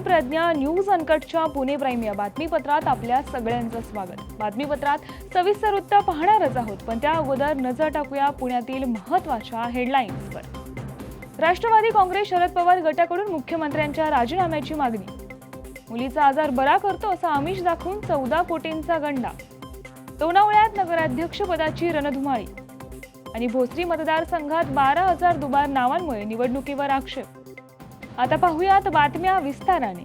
Pragya news अनकटच्या Pune prime या बातमीपत्रात आपल्या सगळ्यांचं स्वागत. बातमीपत्रात सविस्तर वृत्त पाहणारच आहोत पण त्या अगोदर नजर टाकूया पुण्यातील महत्त्वाच्या हेडलाईन्सवर. राष्ट्रवादी काँग्रेस शरद पवार गटाकडून मुख्यमंत्र्यांच्या राजीनाम्याची मागणी. मुलीचा आजार बरा करतो असा आमिष दाखवून चौदा कोटींचा गंडा. लोणावळ्यात नगराध्यक्षपदाची रणधुमाळी. आणि भोसरी मतदारसंघात बारा हजार दुबार नावांमुळे निवडणुकीवर आक्षेप. आता पाहूयात बातम्या विस्ताराने.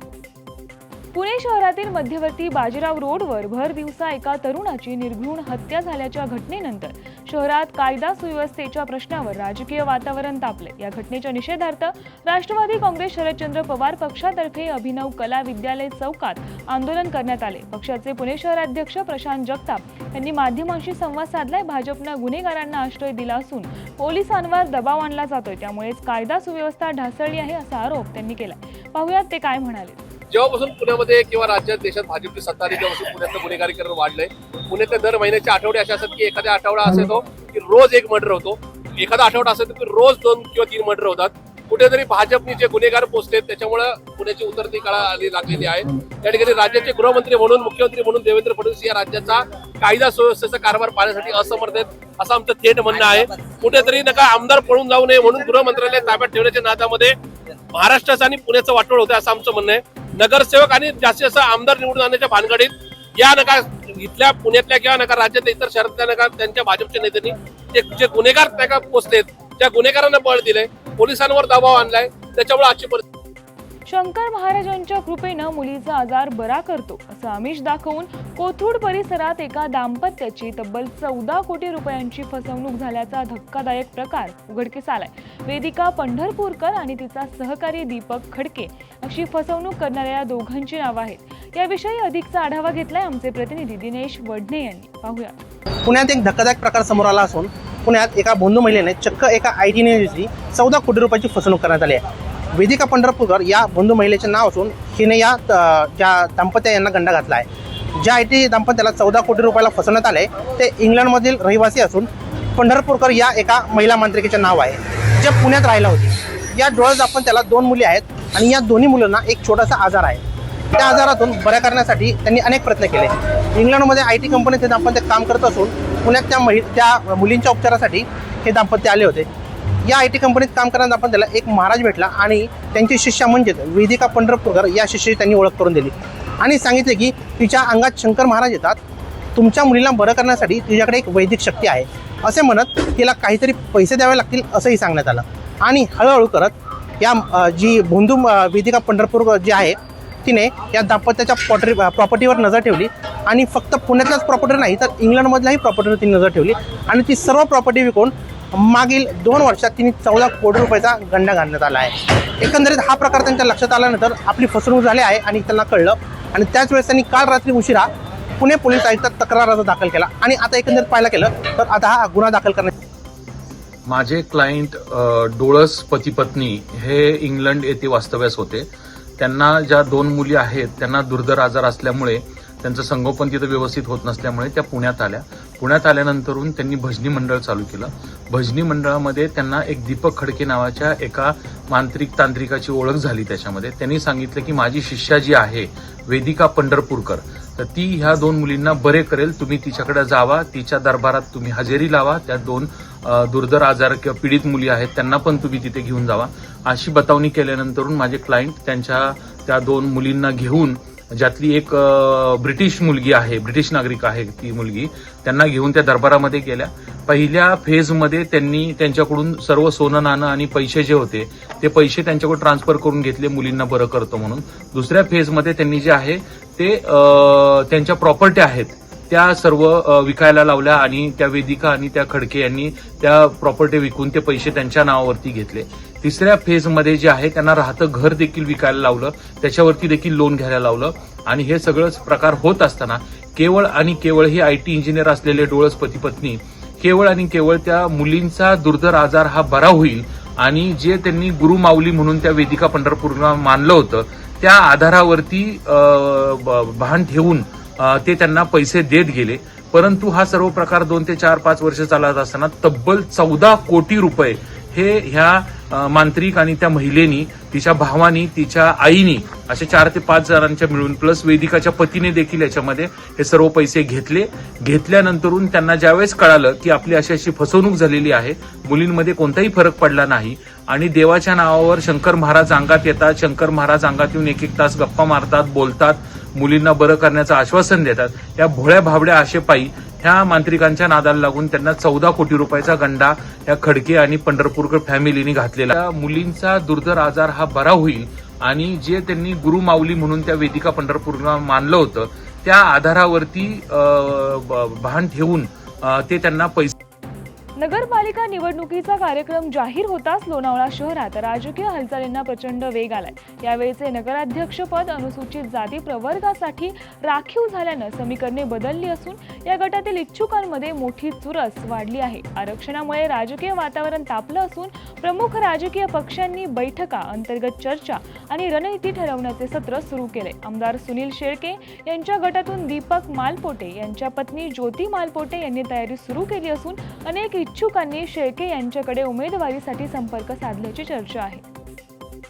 पुणे शहरातील मध्यवर्ती बाजीराव रोडवर भर दिवसा एका तरुणाची निर्घृण हत्या झाल्याच्या घटनेनंतर शहरात कायदा सुव्यवस्थेच्या प्रश्नावर राजकीय वातावरण तापले. या घटनेच्या निषेधार्थ राष्ट्रवादी काँग्रेस शरदचंद्र पवार पक्षातर्फे अभिनव कला विद्यालय चौकात आंदोलन करण्यात आले. पक्षाचे पुणे शहराध्यक्ष प्रशांत जगताप यांनी माध्यमांशी संवाद साधलाय. भाजपनं गुन्हेगारांना आश्रय दिला असून पोलिसांवर दबाव आणला जातोय. त्यामुळेच कायदा सुव्यवस्था ढासळली आहे असा आरोप त्यांनी केला पाहुयात ते काय म्हणाले. जेव्हापासून पुण्यामध्ये किंवा राज्यात देशात भाजपची सत्ता आली तेव्हापासून पुण्यातलं गुन्हेगारीकरण वाढलंय. पुण्यातले दर महिन्याचे आठवडे असे असतात की एखादा आठवडा असे की रोज एक मर्डर होतो. एखादा आठवडा असेल की रोज दोन किंवा तीन मर्डर होतात. कुठेतरी भाजपने जे गुन्हेगार पोचले त्याच्यामुळे पुण्याची उतरती काळा आली लागलेली आहे. त्या ठिकाणी राज्याचे गृहमंत्री म्हणून मुख्यमंत्री म्हणून देवेंद्र फडणवीस या राज्याचा कायदा सुव्यवस्थेचा कारभार पाहण्यासाठी असमर्थ आहेत असं आमचं थेट म्हणणं आहे. कुठेतरी नका आमदार पळून जाऊ नये म्हणून गृहमंत्रालय ताब्यात ठेवण्याच्या नादामध्ये महाराष्ट्राचं आणि पुण्याचं वाटोळ होतं असं आमचं म्हणणं आहे. नगरसेवक आणि जास्तीत जास्त आमदार निवडून आणण्याच्या भानगडीत या नका इथल्या पुण्यातल्या किंवा नका राज्यातल्या इतर शहरातल्या नका त्यांच्या भाजपच्या नेत्यांनी जे जे गुन्हेगार त्या पोचलेत त्या गुन्हेगारांना बळ दिलंय पोलिसांवर दबाव आणलाय त्याच्यामुळे आजची परिस्थिती शंकर महाराजांच्या कृपेनं मुलीचा आजार बरा करतो असं आमिष दाखवून कोथरूड परिसरात एका दाम्पत्याची तब्बल चौदा कोटी रुपयांची फसवणूक झाल्याचा धक्कादायक प्रकार उघडकीस आलाय. वेदिका पंढरपूरकर आणि तिचा सहकारी दीपक खडके अशी फसवणूक करणाऱ्या या दोघांची नावं आहेत. याविषयी अधिकचा आढावा घेतलाय आमचे प्रतिनिधी दिनेश वडणे यांनी. पाहूया. पुण्यात एक धक्कादायक प्रकार समोर आला असून पुण्यात एका बंधू महिलेने चक्क एका आय टी चौदा कोटी रुपयाची फसवणूक करण्यात आली आहे. वेदिका पंढरपूरकर या बंधू महिलेचे नाव असून हिने या ज्या दाम्पत्या यांना गंडा घातला आहे ज्या आय टी दाम्पत्याला चौदा कोटी रुपयाला फसवण्यात आले ते इंग्लंडमधील रहिवासी असून पंढरपूरकर या एका महिला मांत्रिकेचे नाव आहे जे पुण्यात राहिला होती. या डोळ्यात आपण त्याला दोन मुली आहेत आणि या दोन्ही मुलांना एक छोटासा आजार आहे. त्या आजारातून बऱ्या करण्यासाठी त्यांनी अनेक प्रयत्न केले. इंग्लंडमध्ये आय टी कंपनीत हे दाम्पत्य काम करत असून पुण्यात त्या महि त्या मुलींच्या उपचारासाठी हे दाम्पत्य आले होते. या आय टी कंपनीत काम करताना आपण त्याला एक महाराज भेटला आणि त्यांची शिष्या म्हणजेच वेदिका पंढरपूरकर या शिष्याची त्यांनी ओळख करून दिली. आणि सांगितले की तिच्या अंगात शंकर महाराज येतात. तुमच्या मुलीला बरं करण्यासाठी तुझ्याकडे एक वैदिक शक्ती आहे. असे म्हणत तिला काहीतरी पैसे द्यावे लागतील असंही सांगण्यात आलं. आणि हळूहळू करत या जी भोंदू वेदिका पंढरपूर जी आहे तिने या दाम्पत्याच्या पॉटरी प्रॉपर्टीवर नजर ठेवली. आणि फक्त पुण्यातल्याच प्रॉपर्टी नाही तर इंग्लंडमधल्याही प्रॉपर्टीवर तिने नजर ठेवली. आणि ती सर्व प्रॉपर्टी विकून मागील दोन वर्षात तिने चौदा कोटी रुपयाचा गंडा घालण्यात आला आहे. एकंदरीत हा प्रकार त्यांच्या लक्षात आल्यानंतर आपली फसवणूक झाली आहे आणि त्यांना कळलं. आणि त्याच वेळेस त्यांनी काल रात्री उशिरा पुणे पोलीस आयुक्तात तक्रार अर्ज दाखल केला. आणि आता एकंदरीत पाहायला गेलं तर आता हा गुन्हा दाखल करण्यात माझे क्लायंट डोळस पती पत्नी हे इंग्लंड येथे वास्तव्यास होते. त्यांना ज्या दोन मुली आहेत त्यांना दुर्धर आजार असल्यामुळे त्यांचं संगोपन तिथं व्यवस्थित होत नसल्यामुळे त्या पुण्यात आल्या. पुण्यात आल्यानंतरून त्यांनी भजनी मंडळ चालू केलं. भजनी मंडळामध्ये त्यांना एक दीपक खडके नावाच्या एका मांत्रिक तांत्रिकाची ओळख झाली त्याच्यामध्ये. त्यांनी सांगितलं की माझी शिष्या जी आहे वेदिका पंढरपूरकर तर ती ह्या दोन मुलींना बरे करेल. तुम्ही तिच्याकडे जावा तिच्या दरबारात तुम्ही हजेरी लावा. त्या दोन दुर्धर आजार किंवा पीडित मुली आहेत त्यांना पण तुम्ही तिथे घेऊन जावा. अशी बतावणी केल्यानंतरून माझे क्लायंट त्यांच्या त्या दोन मुलींना घेऊन ज्यातली एक ब्रिटिश मुलगी आहे ब्रिटिश नागरिक आहे ती मुलगी त्यांना घेऊन त्या दरबारामध्ये गेल्या. पहिल्या फेजमध्ये त्यांनी त्यांच्याकडून सर्व सोनं नाणं आणि पैसे जे होते ते पैसे त्यांच्याकडून ट्रान्सफर करून घेतले मुलींना बरं करतो म्हणून. दुसऱ्या फेजमध्ये त्यांनी जे आहे ते त्यांच्या प्रॉपर्टी आहेत त्या सर्व विकायला लावल्या आणि त्या वेदिका आणि त्या खडके यांनी त्या प्रॉपर्टी विकून ते पैसे त्यांच्या नावावरती घेतले. तिसऱ्या फेजमध्ये जे आहे त्यांना राहतं घर देखील विकायला लावलं. त्याच्यावरती देखील लोन घ्यायला लावलं. आणि हे सगळंच प्रकार होत असताना केवळ आणि केवळ हे आय टी इंजिनियर असलेले डोळस पती पत्नी केवळ आणि केवळ त्या मुलींचा दुर्धर आजार हा बरा होईल. आणि जे त्यांनी गुरु माऊली म्हणून त्या वेदिका पंढरपूरला मानलं होतं त्या आधारावरती ब- भान ठेवून ते त्यांना पैसे देत गेले. परंतु हा सर्व प्रकार दोन ते चार पाच वर्ष चालत असताना तब्बल चौदा कोटी रुपये हे ह्या मांत्रिक आणि त्या महिलेनी तिच्या भावानी तिच्या आईनी असे चार ते पाच जणांच्या मिळून प्लस वेदिकाच्या पतीने देखील याच्यामध्ये हे सर्व पैसे घेतले. घेतल्यानंतरून त्यांना ज्यावेळेस कळालं की आपली अशी अशी फसवणूक झालेली आहे मुलींमध्ये कोणताही फरक पडला नाही. आणि देवाच्या नावावर शंकर महाराज अंगात येतात शंकर महाराज अंगात येऊन एक एक तास गप्पा मारतात बोलतात मुलींना बरं करण्याचं आश्वासन देतात. या भोळ्या भाबड्या आशेपायी ह्या मांत्रिकांच्या नादाला लागून त्यांना चौदा कोटी रुपयाचा गंडा या खडके आणि पंढरपूरकर फॅमिलीने घातलेला. त्या मुलींचा दुर्धर आजार हा बरा होईल आणि जे त्यांनी गुरु माऊली म्हणून त्या वेदिका पंढरपूरला मानलं होतं त्या आधारावरती भान ठेवून ते त्यांना पैसे नगरपालिका निवडणुकीचा कार्यक्रम जाहीर होताच लोणावळा शहरात राजकीय हालचालींना प्रचंड वेग आलाय. यावेळीचे नगराध्यक्षपद अनुसूचित जाती प्रवर्गासाठी राखीव झाल्यानं समीकरणे बदलली असून या गटातील इच्छुकांमध्ये मोठी चुरस वाढली आहे. आरक्षणामुळे राजकीय वातावरण तापलं असून प्रमुख राजकीय पक्षांनी बैठका अंतर्गत चर्चा आणि रणनीती ठरवण्याचे सत्र सुरू केले. आमदार सुनील शेळके यांच्या गटातून दीपक मालपोटे यांच्या पत्नी ज्योती मालपोटे यांनी तयारी सुरू केली असून अनेक इच्छुकांनी शेळके यांच्याकडे उमेदवारीसाठी संपर्क साधल्याची चर्चा आहे.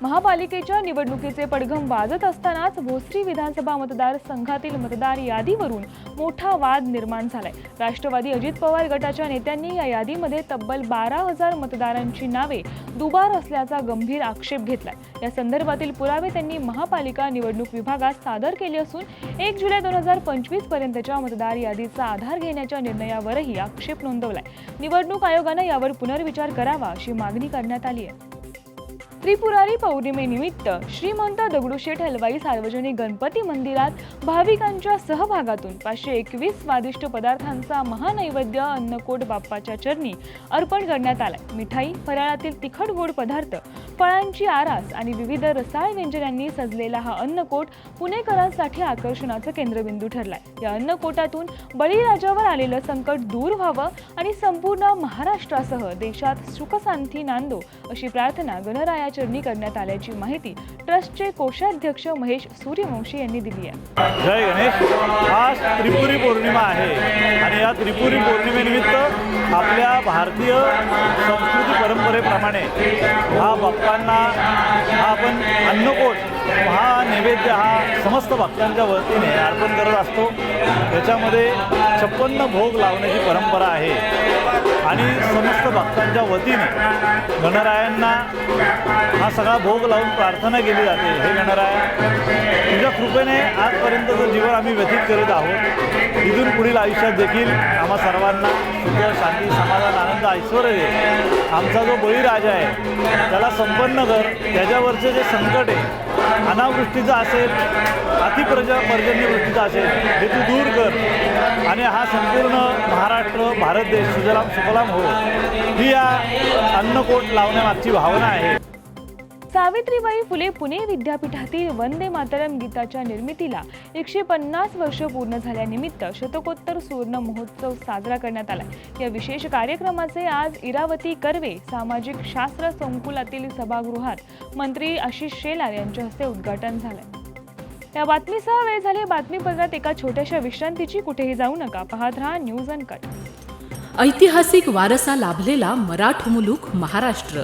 महापालिकेच्या निवडणुकीचे पडघम वाजत असतानाच भोसरी विधानसभा मतदारसंघातील मतदार यादीवरून मोठा वाद निर्माण झालाय. राष्ट्रवादी अजित पवार गटाच्या नेत्यांनी या यादीमध्ये तब्बल बारा हजार मतदारांची नावे दुबार असल्याचा गंभीर आक्षेप घेतलाय. या संदर्भातील पुरावे त्यांनी महापालिका निवडणूक विभागात सादर केले असून एक जुलै दोन हजार पंचवीस पर्यंतच्या मतदार यादीचा आधार घेण्याच्या निर्णयावरही आक्षेप नोंदवलाय. निवडणूक आयोगानं यावर पुनर्विचार करावा अशी मागणी करण्यात आली आहे. त्रिपुरारी पौर्णिमेनिमित्त श्रीमंत दगडूशेठ हलवाई सार्वजनिक गणपती मंदिरात भाविकांच्या सहभागातून पाचशे एकवीस स्वादिष्ट पदार्थांचा महानैवेद्य अन्नकोट बाप्पाच्या चरणी अर्पण करण्यात आलाय. मिठाई फराळातील तिखट गोड पदार्थ फळांची आरास आणि विविध रसाळ व्यंजनांनी सजलेला हा अन्नकोट पुणेकरांसाठी आकर्षणाचं केंद्रबिंदू ठरलाय. या अन्नकोटातून बळीराजावर आलेलं संकट दूर व्हावं आणि संपूर्ण महाराष्ट्रासह देशात सुखशांती नांदो अशी प्रार्थना गणरायाची चरणी करण्यात आल्याची माहिती ट्रस्टचे कोषाध्यक्ष महेश सूर्यवंशी यांनी दिली आहे. जय गणेश. आज त्रिपुरी पौर्णिमा आहे. आणि या त्रिपुरी पौर्णिमेनिमित्त आपल्या भारतीय संस्कृती परंपरेप्रमाणे हा बाप्पांना हा आपण अन्नकोट हा नैवेद्य हा समस्त भक्तांच्या वतीने अर्पण करत असतो. त्याच्यामध्ये छप्पन्न भोग लावण्याची परंपरा आहे. आणि समस्त भक्तांच्या वतीने गणरायांना हा सगळा भोग लावून प्रार्थना केली जाते. हे गणराया तुझ्या कृपेने आजपर्यंतचं जीवन आम्ही व्यतीत करीत आहोत इथून पुढील आयुष्यात देखील आम्हा सर्वांना सुख शांती समाधान आनंद ऐश्वर दे आमचा जो बळीराजा आहे त्याला संपन्न कर. त्याच्यावरचे जे संकट आहे अनावृष्टीचं असेल अतिप्रजा पर्जन्यवृष्टीचं असेल हे तू दूर कर. आणि हा संपूर्ण महाराष्ट्र भारत देश सुजलाम सुफलाम हो ही या अन्नकोट लावण्यामागची भावना आहे. सावित्रीबाई फुले पुणे विद्यापीठातील वंदे मातरम गीताच्या निर्मितीला एकशे पन्नास वर्ष पूर्ण झाल्यानिमित्त शतकोत्तर सुवर्ण महोत्सव साजरा करण्यात आला. या विशेष कार्यक्रमाचे आज इरावती कर्वे सामाजिक शास्त्र संकुलातील सभागृहात मंत्री आशिष शेलार यांच्या हस्ते उद्घाटन झालं. या बातमीसह वेळ झाली बातमीपत्रात एका छोट्याशा विश्रांतीची. कुठेही जाऊ नका. पाहत राहा न्यूज अँड कट ऐतिहासिक वारसा लाभलेला मराठ मुलूक महाराष्ट्र.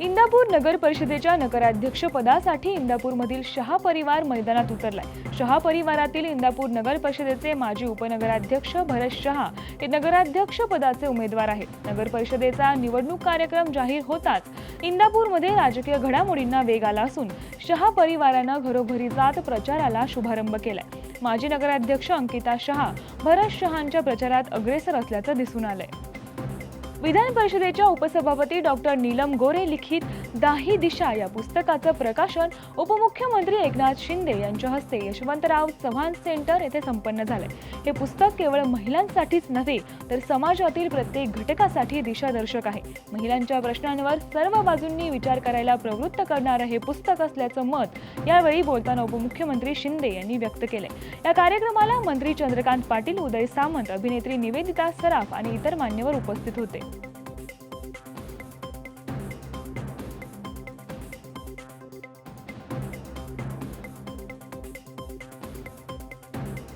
इंदापूर नगर परिषदेच्या नगराध्यक्ष पदासाठी इंदापूरमधील शहा परिवार मैदानात उतरलाय. शहा परिवारातील इंदापूर नगर परिषदेचे माजी उपनगराध्यक्ष भरत शहा हे नगराध्यक्ष पदाचे उमेदवार आहेत. नगर परिषदेचा निवडणूक कार्यक्रम जाहीर होताच इंदापूरमध्ये राजकीय घडामोडींना वेग आला असून शहा परिवारानं घरोघरी जात प्रचाराला शुभारंभ केलाय. माजी नगराध्यक्ष अंकिता शहा भरत शहांच्या प्रचारात अग्रेसर असल्याचं दिसून आलंय. विधान परिषदेच्या उपसभापती डॉक्टर नीलम गोरे लिखित दाही दिशा या पुस्तकाचं प्रकाशन उपमुख्यमंत्री एकनाथ शिंदे यांच्या हस्ते यशवंतराव चव्हाण सेंटर येथे संपन्न झालंय हे पुस्तक केवळ महिलांसाठीच नव्हे तर समाजातील प्रत्येक घटकासाठी दिशादर्शक आहे. महिलांच्या प्रश्नांवर सर्व बाजूंनी विचार करायला प्रवृत्त करणारं हे पुस्तक असल्याचं मत यावेळी बोलताना उपमुख्यमंत्री शिंदे यांनी व्यक्त केले या कार्यक्रमाला मंत्री चंद्रकांत पाटील उदय सामंत अभिनेत्री निवेदिता सराफ आणि इतर मान्यवर उपस्थित होते.